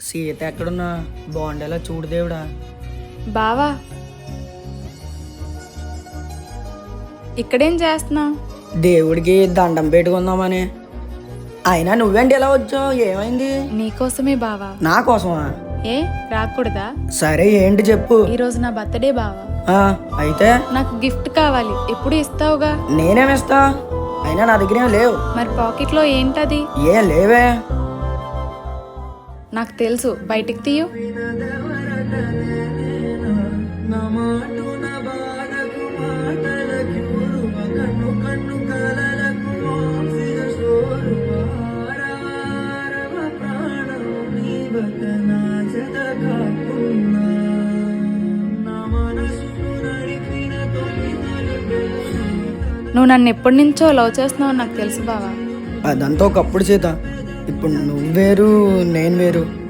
సీత ఎక్కడున్నా? బాగుండేలా చూడు దేవుడా. బావా. ఇక్కడేం చేస్తున్నావు? దేవుడికి దండం పెట్టుకుందామని. అయినా నువ్వేంటి ఎలా వచ్చావు? ఏమైంది? నీకోసమే బావా. నా కోసమా? ఏ రాకూడదా? సరే ఏంటి చెప్పు. ఈరోజు నా బర్త్డే బావా. ఆ, అయితే? నాకు గిఫ్ట్ కావాలి. ఎప్పుడు ఇస్తావుగా? నేనేమిస్తా అయినా నా దగ్గర ఏం లేవు. మరి పాకెట్లో ఏంటది? ఏ లేవే. నాకు తెలుసు. బయటికి తీయు. నువ్వు నన్ను ఎప్పటి నుంచో లవ్ చేస్తున్నావు నాకు తెలుసు బావా. అదంతా ఒకప్పుడు సీత ఇప్పుడు నువ్వు వేరు నేను వేరు.